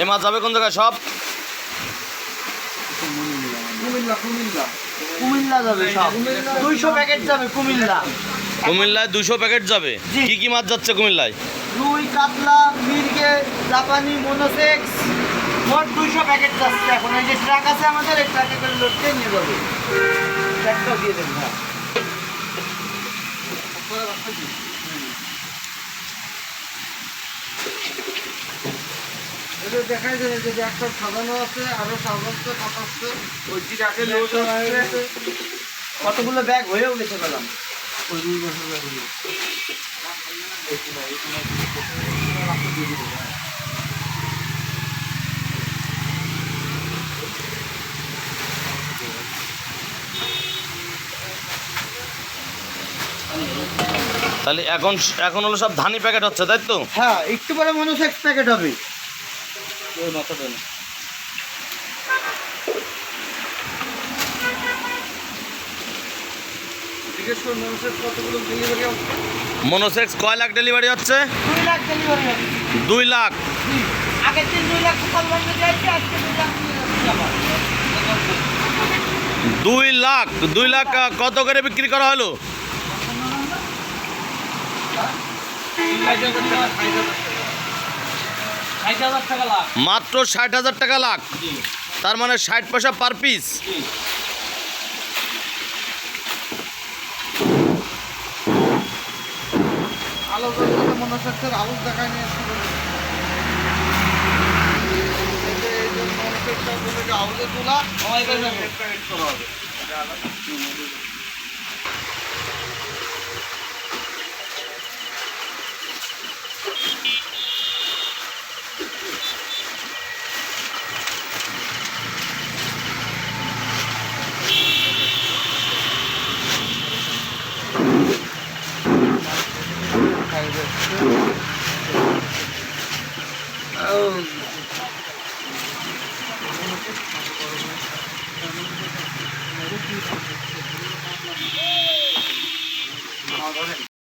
এ মাছ যাবে কোন জায়গায়? সব? কুমিল্লায় দুশো প্যাকেট যাবে। কি কি মাছ যাচ্ছে কুমিল্লায়? রুই কাতলা মির্গে জাপানি মোনোসেক্স। মোট দুইশো প্যাকেট যাচ্ছে এখন। এই যে ট্রাক আছে আমাদের এই ট্রাকে করে লোড দিয়ে নিয়ে যাবে। ট্রাকটাও দিয়ে দেবেন হ্যাঁ এটা দেখাই যাবে যে একটা সাজানো আছে আরও সাজাচ্ছে কাটাচ্ছে ওই জিরাকে লোড হচ্ছে কতগুলো ব্যাগ হয়েও গেছে পেলাম ওই দুই বছর আগে তাহলে এখন এখন হলো সব ধানি প্যাকেট হচ্ছে তাই তো? হ্যাঁ একটু পরে মোনোসেক্স প্যাকেট হবে। ওই মাথাটা না মনোসেক্স কয় লাখ ডেলিভারি হচ্ছে? দুই লাখ ডেলিভারি হবে দুই লাখ। আগের দিন দুই লাখ সকাল যাইছে আজকে দুই লাখ দুই লাখ। দুই লাখ কত করে বিক্রি করা হলো ষাট হাজার টাকা লাখ মাত্র ষাট হাজার টাকা লাখ। তার মানে ষাট পয়সা পার পিস আলো জ্বলছে 아우.